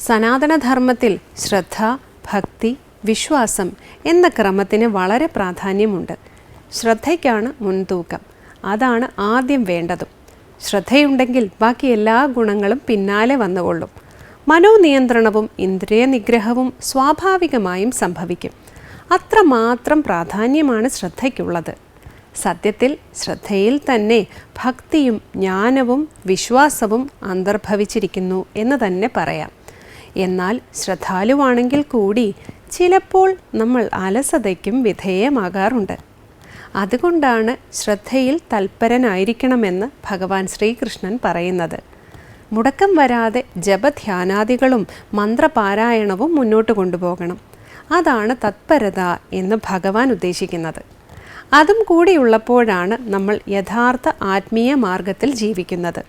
സനാതനധർമ്മത്തിൽ ശ്രദ്ധ ഭക്തി വിശ്വാസം എന്ന ക്രമത്തിന് വളരെ പ്രാധാന്യമുണ്ട്. ശ്രദ്ധയ്ക്കാണ് മുൻതൂക്കം. അതാണ് ആദ്യം വേണ്ടതും. ശ്രദ്ധയുണ്ടെങ്കിൽ ബാക്കി എല്ലാ ഗുണങ്ങളും പിന്നാലെ വന്നുകൊള്ളും. മനോനിയന്ത്രണവും ഇന്ദ്രിയ നിഗ്രഹവും സ്വാഭാവികമായും സംഭവിക്കും. അത്രമാത്രം പ്രാധാന്യമാണ് ശ്രദ്ധയ്ക്കുള്ളത്. സത്യത്തിൽ ശ്രദ്ധയിൽ തന്നെ ഭക്തിയും ജ്ഞാനവും വിശ്വാസവും അന്തർഭവിച്ചിരിക്കുന്നു എന്ന് തന്നെ പറയാം. എന്നാൽ ശ്രദ്ധാലുവാണെങ്കിൽ കൂടി ചിലപ്പോൾ നമ്മൾ അലസതയ്ക്കും വിധേയമാകാറുണ്ട്. അതുകൊണ്ടാണ് ശ്രദ്ധയിൽ തൽപരനായിരിക്കണമെന്ന് ഭഗവാൻ ശ്രീകൃഷ്ണൻ പറയുന്നത്. മുടക്കം വരാതെ ജപധ്യാനാദികളും മന്ത്രപാരായണവും മുന്നോട്ട് കൊണ്ടുപോകണം. അതാണ് തത്പരത എന്ന് ഭഗവാൻ ഉദ്ദേശിക്കുന്നത്. അതും കൂടിയുള്ളപ്പോഴാണ് നമ്മൾ യഥാർത്ഥ ആത്മീയ മാർഗത്തിൽ ജീവിക്കുന്നത്.